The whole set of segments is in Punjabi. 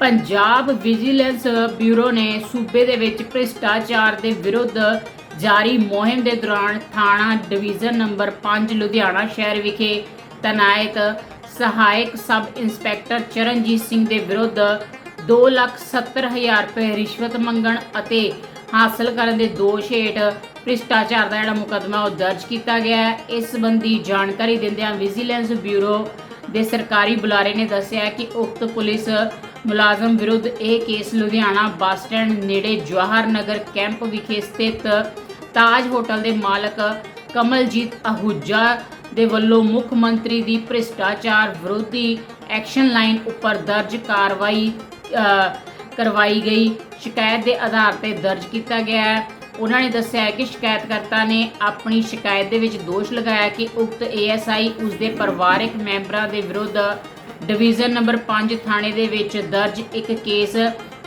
ਪੰਜਾਬ ਵਿਜੀਲੈਂਸ ਬਿਊਰੋ ਨੇ ਸੂਬੇ ਦੇ ਵਿੱਚ ਭ੍ਰਿਸ਼ਟਾਚਾਰ ਦੇ ਵਿਰੁੱਧ ਜਾਰੀ ਮੁਹਿੰਮ ਦੇ ਦੌਰਾਨ ਥਾਣਾ ਡਿਵੀਜ਼ਨ ਨੰਬਰ 5 ਲੁਧਿਆਣਾ ਸ਼ਹਿਰ ਵਿਖੇ ਤੈਨਾਤ ਸਹਾਇਕ ਸਬ ਇੰਸਪੈਕਟਰ ਚਰਨਜੀਤ ਸਿੰਘ ਦੇ ਵਿਰੁੱਧ 270000 ਰੁਪਏ ਰਿਸ਼ਵਤ ਮੰਗਣ ਅਤੇ ਹਾਸਲ ਕਰਨ ਦੇ ਦੋਸ਼ ਹੇਠ ਭ੍ਰਿਸ਼ਟਾਚਾਰ ਦਾ ਜਿਹੜਾ ਮੁਕੱਦਮਾ ਉਹ ਦਰਜ ਕੀਤਾ ਗਿਆ ਹੈ। ਇਸ ਸੰਬੰਧੀ ਜਾਣਕਾਰੀ ਦਿੰਦਿਆਂ ਵਿਜੀਲੈਂਸ ਬਿਊਰੋ ਦੇ ਸਰਕਾਰੀ ਬੁਲਾਰੇ ਨੇ ਦੱਸਿਆ ਕਿ ਉਕਤ ਪੁਲਿਸ ਮੁਲਾਜ਼ਮ ਵਿਰੁੱਧ ਇਹ ਕੇਸ ਲੁਧਿਆਣਾ ਬੱਸ ਸਟੈਂਡ ਨੇੜੇ ਜਵਾਹਰ ਨਗਰ ਕੈਂਪ ਵਿਖੇ ਸਥਿਤ ਤਾਜ ਹੋਟਲ ਦੇ ਮਾਲਕ ਕਮਲਜੀਤ ਅਹੂਜਾ ਦੇ ਵੱਲੋਂ ਮੁੱਖ ਮੰਤਰੀ ਦੀ ਭ੍ਰਿਸ਼ਟਾਚਾਰ ਵਿਰੋਧੀ ਐਕਸ਼ਨ ਲਾਈਨ ਉੱਪਰ ਦਰਜ ਕਾਰਵਾਈ ਕਰਵਾਈ ਗਈ। ਸ਼ਿਕਾਇਤ ਦੇ ਆਧਾਰ ਤੇ ਦਰਜ ਕੀਤਾ ਗਿਆ ਹੈ। ਉਹਨਾਂ ਨੇ ਦੱਸਿਆ ਕਿ ਸ਼ਿਕਾਇਤਕਰਤਾ ਨੇ ਆਪਣੀ ਸ਼ਿਕਾਇਤ ਦੇ ਵਿੱਚ ਦੋਸ਼ ਲਗਾਇਆ ਕਿ ਉਕਤ ਏਐਸਆਈ ਉਸ ਦੇ ਪਰਿਵਾਰਕ ਮੈਂਬਰਾਂ ਦੇ ਵਿਰੁੱਧ ਡਿਵੀਜ਼ਨ ਨੰਬਰ 5 ਥਾਣੇ ਦੇ ਵਿੱਚ ਦਰਜ ਇੱਕ ਕੇਸ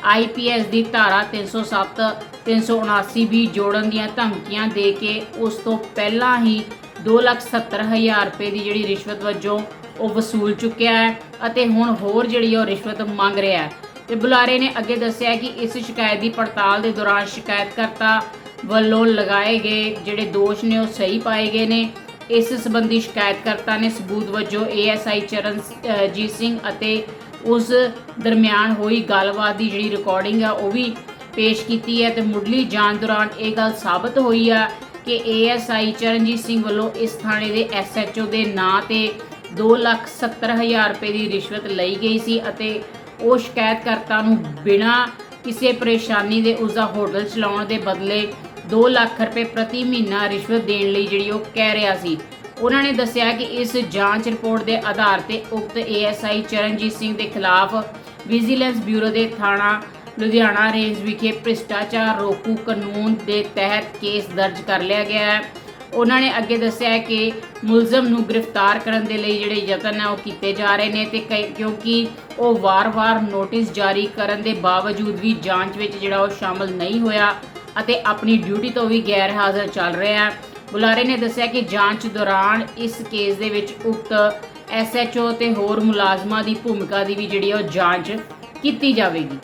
ਆਈਪੀਐਸ ਦੀ ਧਾਰਾ 307 379 ਵੀ ਜੋੜਨ ਦੀਆਂ ਧਮਕੀਆਂ ਦੇ ਕੇ ਉਸ ਤੋਂ ਪਹਿਲਾਂ ਹੀ 270000 ਰੁਪਏ ਦੀ ਜਿਹੜੀ ਰਿਸ਼ਵਤ ਵਜੋਂ ਉਹ ਵਸੂਲ ਚੁੱਕਿਆ ਹੈ ਅਤੇ ਹੁਣ ਹੋਰ ਜਿਹੜੀ ਉਹ ਰਿਸ਼ਵਤ ਮੰਗ ਰਿਹਾ ਹੈ। ਤੇ ਬੁਲਾਰੇ ਨੇ ਅੱਗੇ ਦੱਸਿਆ ਕਿ ਇਸ ਸ਼ਿਕਾਇਤ ਦੀ ਪੜਤਾਲ ਦੇ ਦੌਰਾਨ ਸ਼ਿਕਾਇਤਕਰਤਾ ਵੱਲੋਂ ਲਗਾਏ ਗਏ ਜਿਹੜੇ ਦੋਸ਼ ਨੇ ਉਹ ਸਹੀ ਪਾਏ ਗਏ ਨੇ। ਇਸ ਸੰਬੰਧੀ ਸ਼ਿਕਾਇਤਕਰਤਾ ਨੇ ਸਬੂਤ ਵਜੋਂ ਏਐਸਆਈ ਚਰਨਜੀਤ ਸਿੰਘ ਅਤੇ ਉਸ ਦਰਮਿਆਨ ਹੋਈ ਗੱਲਬਾਤ ਦੀ ਜਿਹੜੀ ਰਿਕਾਰਡਿੰਗ ਆ, ਉਹ ਵੀ ਪੇਸ਼ ਕੀਤੀ ਹੈ ਤੇ ਮੁੱਢਲੀ ਜਾਂਚ ਦੌਰਾਨ ਇਹ ਗੱਲ ਸਾਬਤ ਹੋਈ ਆ ਕਿ ਏਐਸਆਈ ਚਰਨਜੀਤ ਸਿੰਘ ਵੱਲੋਂ ਇਸ ਥਾਣੇ ਦੇ ਐਸਐਚਓ ਦੇ ਨਾਂ ਤੇ 270000 ਰੁਪਏ ਦੀ ਰਿਸ਼ਵਤ ਲਈ ਗਈ ਸੀ ਅਤੇ ਉਹ ਸ਼ਿਕਾਇਤਕਰਤਾ ਨੂੰ ਬਿਨਾਂ ਕਿਸੇ ਪਰੇਸ਼ਾਨੀ ਦੇ ਉਸ ਦਾ ਹੋਟਲ ਚਲਾਉਣ ਦੇ ਬਦਲੇ 2 ਲੱਖ ਰੁਪਏ ਪ੍ਰਤੀ ਮਹੀਨਾ ਰਿਸ਼ਵਤ ਦੇਣ ਲਈ ਜਿਹੜੀ ਉਹ ਕਹਿ ਰਿਹਾ ਸੀ। ਉਹਨਾਂ ਨੇ ਦੱਸਿਆ ਕਿ ਇਸ ਜਾਂਚ ਰਿਪੋਰਟ ਦੇ ਆਧਾਰ ਤੇ ਉਕਤ ਏਐਸਆਈ ਚਰਨਜੀਤ ਸਿੰਘ ਦੇ ਖਿਲਾਫ ਵਿਜੀਲੈਂਸ ਬਿਊਰੋ ਦੇ ਥਾਣਾ ਲੁਧਿਆਣਾ ਰੇਂਜ ਵਿਖੇ ਭ੍ਰਿਸ਼ਟਾਚਾਰ ਰੋਕੂ ਕਾਨੂੰਨ ਦੇ ਤਹਿਤ ਕੇਸ ਦਰਜ ਕਰ ਲਿਆ ਗਿਆ ਹੈ। ਉਹਨਾਂ ਨੇ ਅੱਗੇ ਦੱਸਿਆ ਕਿ ਮੁਲਜ਼ਮ ਨੂੰ ਗ੍ਰਿਫਤਾਰ ਕਰਨ ਦੇ ਲਈ ਜਿਹੜੇ ਯਤਨ ਆ ਉਹ ਕੀਤੇ ਜਾ ਰਹੇ ਨੇ ਤੇ ਕਈ- ਕਿਉਂਕਿ ਉਹ ਵਾਰ-ਵਾਰ ਨੋਟਿਸ ਜਾਰੀ ਕਰਨ ਦੇ ਬਾਵਜੂਦ ਵੀ ਜਾਂਚ ਵਿੱਚ ਜਿਹੜਾ ਉਹ ਸ਼ਾਮਲ ਨਹੀਂ ਹੋਇਆ ਅਤੇ ਆਪਣੀ ਡਿਊਟੀ ਤੋਂ ਵੀ ਗੈਰ ਹਾਜ਼ਰ ਚੱਲ ਰਿਹਾ ਹੈ। ਬੁਲਾਰੇ ਨੇ ਦੱਸਿਆ ਕਿ ਜਾਂਚ ਦੌਰਾਨ ਇਸ ਕੇਸ ਦੇ ਵਿੱਚ ਉਕਤ ਐਸਐਚਓ ਤੇ ਹੋਰ ਮੁਲਾਜ਼ਮਾਂ ਦੀ ਭੂਮਿਕਾ ਦੀ ਵੀ ਜਿਹੜੀ ਉਹ ਜਾਂਚ ਕੀਤੀ ਜਾਵੇਗੀ।